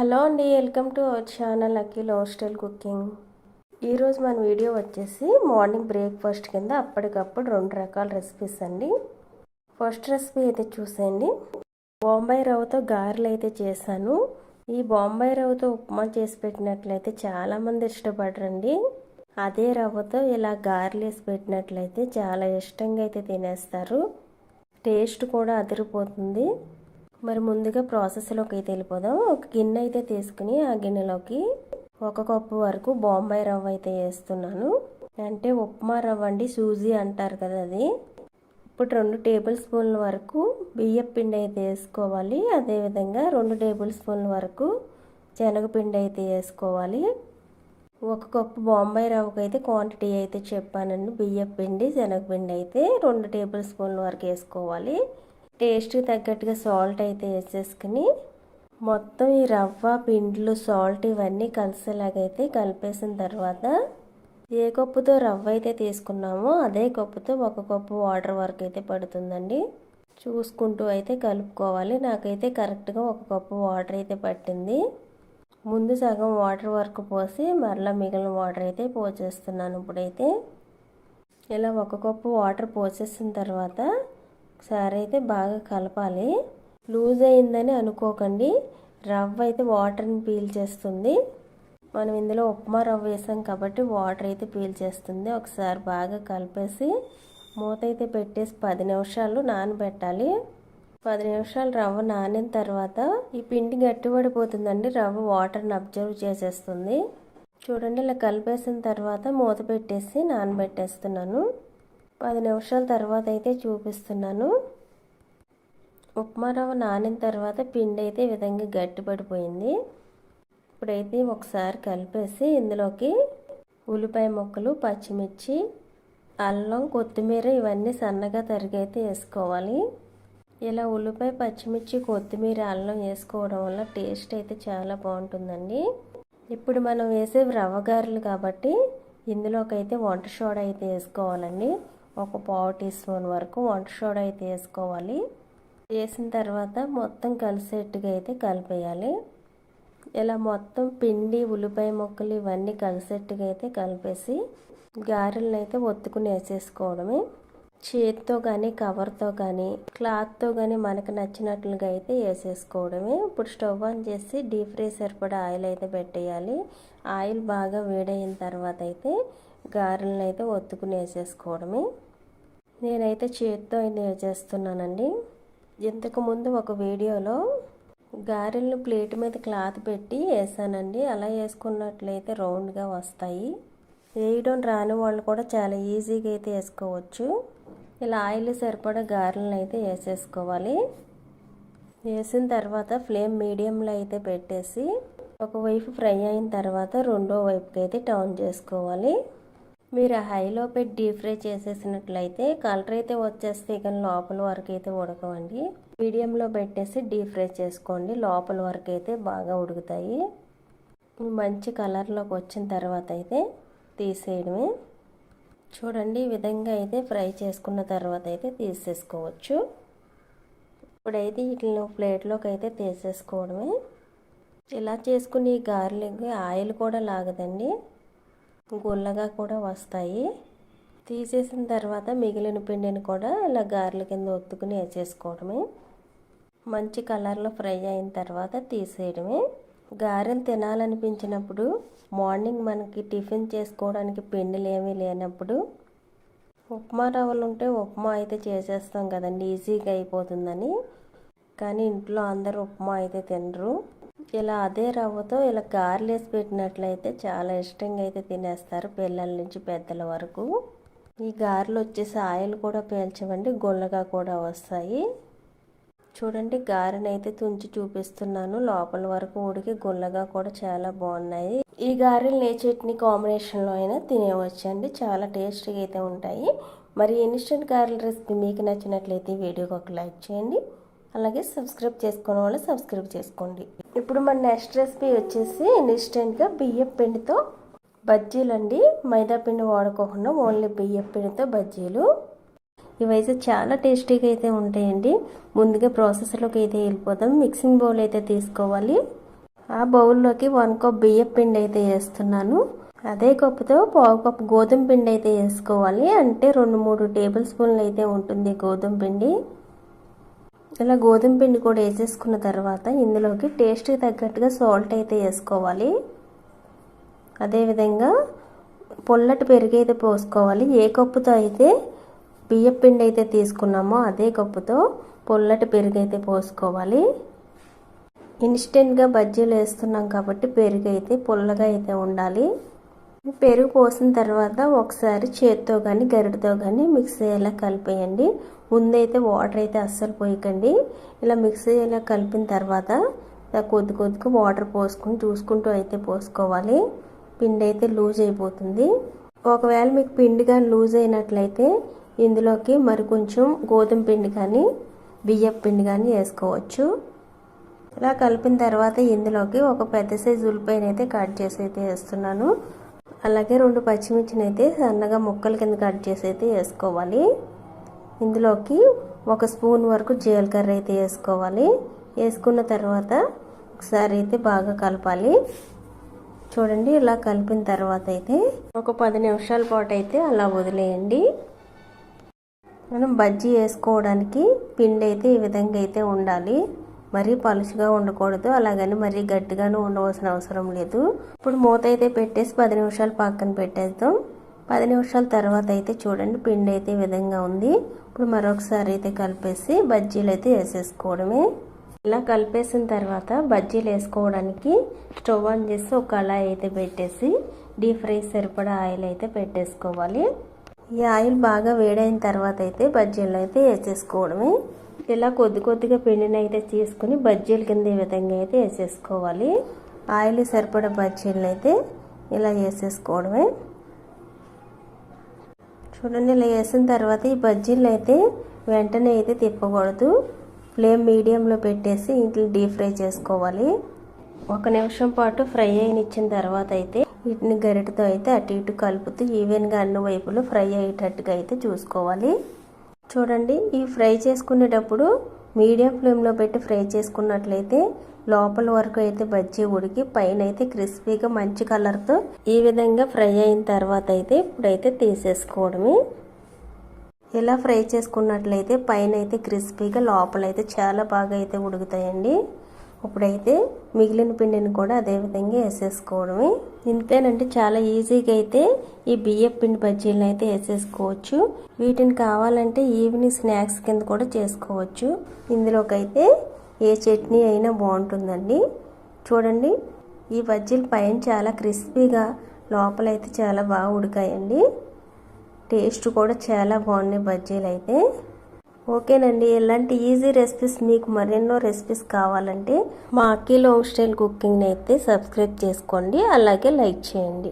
Hello అండి welcome to our channel Akhil hostel cooking. ఈరోజు మన వీడియో వచ్చేసి మార్నింగ్ బ్రేక్ఫాస్ట్ కింద అప్పటికప్పుడు రెండు రకాల రెసిపీస్ అండి. ఫస్ట్ రెసిపీ అయితే చూసేయండి. బొంబాయి రవ్వతో గారెలు అయితే చేశాను. ఈ బొంబాయి రవ్వతో ఉప్మా చేసి పెట్టినట్లయితే చాలామంది ఇష్టపడరండి. అదే రవ్వతో ఇలా గారెలు వేసి పెట్టినట్లయితే చాలా ఇష్టంగా అయితే తినేస్తారు. టేస్ట్ కూడా అదిరిపోతుంది. మరి ముందుగా ప్రాసెస్లోకి అయితే వెళ్ళిపోదాం. ఒక గిన్నె అయితే తీసుకుని ఆ గిన్నెలోకి ఒక కప్పు వరకు బాంబాయి రవ్వ అయితే వేస్తున్నాను. అంటే ఉప్మా రవ్వ అండి సూజీ అంటారు కదా అది. ఇప్పుడు రెండు టేబుల్ స్పూన్ల వరకు బియ్యం పిండి అయితే వేసుకోవాలి. అదేవిధంగా రెండు టేబుల్ స్పూన్ల వరకు శనగపిండి అయితే వేసుకోవాలి. ఒక కప్పు బాంబాయి రవ్వకి అయితే క్వాంటిటీ అయితే చెప్పానండి. బియ్యం పిండి శనగపిండి అయితే రెండు టేబుల్ స్పూన్ల వరకు వేసుకోవాలి. టేస్ట్కి తగ్గట్టుగా సాల్ట్ అయితే వేసేసుకుని మొత్తం ఈ రవ్వ పిండ్లు సాల్ట్ ఇవన్నీ కలిసేలాగైతే కలిపేసిన తర్వాత ఏ కప్పుతో రవ్వ అయితే తీసుకున్నామో అదే కప్పుతో ఒక కప్పు వాటర్ వరకు అయితే పడుతుందండి. చూసుకుంటూ అయితే కలుపుకోవాలి. నాకైతే కరెక్ట్గా ఒక కప్పు వాటర్ అయితే పట్టింది. ముందు సగం వాటర్ వరకు పోసి మరలా మిగిలిన వాటర్ అయితే పోసేస్తున్నాను ఇప్పుడైతే. ఇలా ఒక కప్పు వాటర్ పోసేసిన తర్వాత ఒకసారి అయితే బాగా కలపాలి. లూజ్ అయిందని అనుకోకండి. రవ్వ అయితే వాటర్ని పీల్చేస్తుంది మనం ఇందులో ఉప్మా రవ్వ వేసాం కాబట్టి వాటర్ అయితే పీల్చేస్తుంది ఒకసారి బాగా కలిపేసి మూత అయితే పెట్టేసి పది నిమిషాలు నానబెట్టాలి. పది నిమిషాలు రవ్వ నానిన తర్వాత ఈ పిండి గట్టిపడిపోతుందండి. రవ్వ వాటర్ని అబ్జర్వ్ చేసేస్తుంది. చూడండి ఇలా కలిపేసిన తర్వాత మూత పెట్టేసి నానబెట్టేస్తున్నాను. పది నిమిషాల తర్వాత అయితే చూపిస్తున్నాను. ఉప్మా రవ్వ నానిన తర్వాత పిండి అయితే ఈ విధంగా గట్టిపడిపోయింది. ఇప్పుడైతే ఒకసారి కలిపేసి ఇందులోకి ఉల్లిపాయ ముక్కలు పచ్చిమిర్చి అల్లం కొత్తిమీర ఇవన్నీ సన్నగా తరిగైతే వేసుకోవాలి. ఇలా ఉల్లిపాయ పచ్చిమిర్చి కొత్తిమీర అల్లం వేసుకోవడం వల్ల టేస్ట్ అయితే చాలా బాగుంటుందండి. ఇప్పుడు మనం వేసే రవ్వ గారెలు కాబట్టి ఇందులోకి అయితే వంట సోడా అయితే వేసుకోవాలండి. ఒక పావు టీ స్పూన్ వరకు వంట సోడా అయితే వేసుకోవాలి. వేసిన తర్వాత మొత్తం కలిసేట్టుగా అయితే కలిపేయాలి. ఇలా మొత్తం పిండి ఉల్లిపాయ ముక్కలు ఇవన్నీ కలిసేట్టుగా అయితే కలిపేసి గారెలను అయితే ఒత్తుకుని వేసేసుకోవడమే. చేతితో కానీ కవర్తో కానీ క్లాత్తో కానీ మనకు నచ్చినట్లుగా అయితే వేసేసుకోవడమే. ఇప్పుడు స్టవ్ ఆన్ చేసి డీప్ ఫ్రై సరిపడా ఆయిల్ అయితే పెట్టేయాలి. ఆయిల్ బాగా వేడైన తర్వాత అయితే గారెలను అయితే ఒత్తుకుని వేసేసుకోవడమే. నేనైతే చేతితో అయితే వేసేస్తున్నానండి ఇంతకుముందు ఒక వీడియోలో గారెలను ప్లేట్ మీద క్లాత్ పెట్టి వేసానండి. అలా వేసుకున్నట్లయితే రౌండ్గా వస్తాయి. వేయడం రాని వాళ్ళు కూడా చాలా ఈజీగా అయితే వేసుకోవచ్చు. ఇలా ఆయిల్ సరిపడా గారెలను అయితే వేసేసుకోవాలి. వేసిన తర్వాత ఫ్లేమ్ మీడియంలో అయితే పెట్టేసి ఒకవైపు ఫ్రై అయిన తర్వాత రెండో వైపుకి అయితే టర్న్ చేసుకోవాలి. మీరు హైలో పెట్టి డీప్ ఫ్రై చేసేసినట్లయితే కలర్ అయితే వచ్చేస్తే ఇక లోపల వరకు అయితే ఉడకవండి. మీడియంలో పెట్టేసి డీప్ ఫ్రై చేసుకోండి. లోపల వరకు అయితే బాగా ఉడుకుతాయి. మంచి కలర్లోకి వచ్చిన తర్వాత అయితే తీసేయడమే. చూడండి ఈ విధంగా అయితే ఫ్రై చేసుకున్న తర్వాత అయితే తీసేసుకోవచ్చు. ఇప్పుడైతే వీటిని ప్లేట్లోకి అయితే తీసేసుకోవడమే. ఇలా చేసుకుని గార్లిక్ ఆయిల్ కూడా లాగదండి. గుల్లగా కూడా వస్తాయి. తీసేసిన తర్వాత మిగిలిన పిండిని కూడా ఇలా గారెల కింద ఒత్తుకుని వేసేసుకోవడమే. మంచి కలర్లో ఫ్రై అయిన తర్వాత తీసేయడమే. గారెలు తినాలనిపించినప్పుడు మార్నింగ్ మనకి టిఫిన్ చేసుకోవడానికి పిండిలు ఏమీ లేనప్పుడు ఉప్మా రవ్వలు ఉంటే ఉప్మా అయితే చేసేస్తాం కదండి ఈజీగా అయిపోతుందని. కానీ ఇంట్లో అందరూ ఉప్మా అయితే తినరు. ఇలా అదే రవ్వతో ఇలా గారెలు వేసి పెట్టినట్లయితే చాలా ఇష్టంగా అయితే తినేస్తారు పిల్లల నుంచి పెద్దల వరకు. ఈ గారెలు వచ్చేసి ఆయిల్ కూడా పీల్చవండి గుల్లగా కూడా వస్తాయి. చూడండి గారెని అయితే తుంచి చూపిస్తున్నాను. లోపల వరకు ఉడికి గుల్లగా కూడా చాలా బాగున్నాయి. ఈ గారెలు ఏ చట్నీ కాంబినేషన్లో అయినా తినేవచ్చండి చాలా టేస్టీగా అయితే ఉంటాయి. మరి ఇన్స్టెంట్ గారెల రెసిపీ మీకు నచ్చినట్లయితే వీడియోకి ఒక లైక్ చేయండి. అలాగే సబ్స్క్రైబ్ చేసుకునే వాళ్ళు సబ్స్క్రైబ్ చేసుకోండి. ఇప్పుడు మన నెక్స్ట్ రెసిపీ వచ్చేసి ఇన్స్టెంట్గా బియ్యం పిండితో బజ్జీలు అండి మైదాపిండి వాడుకోకుండా ఓన్లీ బియ్యం పిండితో బజ్జీలు. ఇవైతే చాలా టేస్టీగా అయితే ఉంటాయండి. ముందుగా ప్రాసెస్లోకి అయితే వెళ్ళిపోదాం. మిక్సింగ్ బౌల్ అయితే తీసుకోవాలి. ఆ బౌల్లోకి వన్ కప్ బియ్యం పిండి అయితే వేస్తున్నాను. అదే కప్పుతో పావు కప్ గోధుమ పిండి అయితే వేసుకోవాలి. అంటే రెండు మూడు టేబుల్ స్పూన్లు అయితే ఉంటుంది గోధుమ పిండి. ఇలా గోధుమ పిండి కూడా వేసేసుకున్న తర్వాత ఇందులోకి టేస్ట్కి తగ్గట్టుగా సాల్ట్ అయితే వేసుకోవాలి. అదేవిధంగా పొల్లటి పెరుగు అయితే పోసుకోవాలి. ఏ కప్పుతో అయితే బియ్యం పిండి అయితే తీసుకున్నామో అదే కప్పుతో పొల్లటి పెరుగు అయితే పోసుకోవాలి. ఇన్స్టెంట్గా బజ్జీలు వేస్తున్నాం కాబట్టి పెరుగు అయితే పుల్లగా అయితే ఉండాలి. పెరుగు పోసిన తర్వాత ఒకసారి చేత్తో కానీ గరిటతో కానీ మిక్స్ అయ్యేలా కలిపేయండి. ముందైతే వాటర్ అయితే అస్సలు పోయకండి. ఇలా మిక్సీ ఇలా కలిపిన తర్వాత కొద్ది కొద్దిగా వాటర్ పోసుకుని చూసుకుంటూ అయితే పోసుకోవాలి. పిండి అయితే లూజ్ అయిపోతుంది. ఒకవేళ మీకు పిండి కానీ లూజ్ అయినట్లయితే ఇందులోకి మరి కొంచెం గోధుమ పిండి కానీ బియ్యం పిండి కానీ వేసుకోవచ్చు. ఇలా కలిపిన తర్వాత ఇందులోకి ఒక పెద్ద సైజు ఉల్లిపాయను అయితే కట్ చేసి అయితే వేస్తున్నాను. అలాగే రెండు పచ్చిమిర్చిని అయితే సన్నగా ముక్కల కింద కట్ చేసి అయితే వేసుకోవాలి. ఇందులోకి ఒక స్పూన్ వరకు జీలకర్ర అయితే వేసుకోవాలి. వేసుకున్న తర్వాత ఒకసారి అయితే బాగా కలపాలి. చూడండి ఇలా కలిపిన తర్వాత అయితే ఒక పది నిమిషాల పాటు అయితే అలా వదిలేయండి. మనం బజ్జీ వేసుకోవడానికి పిండి అయితే ఈ విధంగా అయితే ఉండాలి. మరీ పలుచుగా ఉండకూడదు అలాగని మరీ గట్టిగాను ఉండవలసిన అవసరం లేదు. ఇప్పుడు మూత అయితే పెట్టేసి పది నిమిషాలు పక్కన పెట్టేద్దాం. పది నిమిషాల తర్వాత అయితే చూడండి పిండి అయితే ఈ విధంగా ఉంది. ఇప్పుడు మరొకసారి అయితే కలిపేసి బజ్జీలు అయితే వేసేసుకోవడమే. ఇలా కలిపేసిన తర్వాత బజ్జీలు వేసుకోవడానికి స్టవ్ ఆన్ చేసి ఒక కళాయి అయితే పెట్టేసి డీప్ ఫ్రై సరిపడా ఆయిల్ అయితే పెట్టేసుకోవాలి. ఈ ఆయిల్ బాగా వేడైన తర్వాత అయితే బజ్జీలు అయితే వేసేసుకోవడమే. ఇలా కొద్ది కొద్దిగా పిండిని అయితే తీసుకుని బజ్జీల కింద ఈ విధంగా అయితే వేసేసుకోవాలి. ఆయిల్ సరిపడ బజ్జీలను అయితే ఇలా వేసేసుకోవడమే. చూడండి ఇలా వేసిన తర్వాత ఈ బజ్జీలు అయితే వెంటనే అయితే తిప్పకూడదు. ఫ్లేమ్ మీడియంలో పెట్టేసి ఇంట్లో డీప్ ఫ్రై చేసుకోవాలి. ఒక నిమిషం పాటు ఫ్రై అయినిచ్చిన తర్వాత అయితే వీటిని గరిటతో అయితే అటు ఇటు కలుపుతూ ఈవెన్గా అన్ని వైపులు ఫ్రై అయ్యేటట్టుగా అయితే చూసుకోవాలి. చూడండి ఈ ఫ్రై చేసుకునేటప్పుడు మీడియం ఫ్లేమ్లో పెట్టి ఫ్రై చేసుకున్నట్లయితే లోపల వరకు అయితే బజ్జీ ఉడికి పైన అయితే క్రిస్పీగా మంచి కలర్తో ఈ విధంగా ఫ్రై అయిన తర్వాత అయితే ఇప్పుడైతే తీసేసుకోవడమే. ఇలా ఫ్రై చేసుకున్నట్లయితే పైన అయితే క్రిస్పీగా లోపల అయితే చాలా బాగా అయితే ఉడుకుతాయండి. ఇప్పుడైతే మిగిలిన పిండిని కూడా అదే విధంగా వేసేసుకోవడమే. ఇంతేనంటే చాలా ఈజీగా అయితే ఈ బియ్యం పిండి బజ్జీలను అయితే వేసేసుకోవచ్చు. వీటిని కావాలంటే ఈవినింగ్ స్నాక్స్ కింద కూడా చేసుకోవచ్చు. ఇందులోకైతే ఏ చట్నీ అయినా బాగుంటుందండి. చూడండి ఈ బజ్జీలు పైన చాలా క్రిస్పీగా లోపలైతే చాలా బాగా ఉడికాయండి. టేస్ట్ కూడా చాలా బాగున్నాయి బజ్జీలు అయితే ఓకేనండి ఇలాంటి ఈజీ రెసిపీస్ మీకు మరెన్నో రెసిపీస్ కావాలంటే మా అక్కీ హోమ్ స్టైల్ కుకింగ్ని అయితే సబ్స్క్రైబ్ చేసుకోండి. అలాగే లైక్ చేయండి.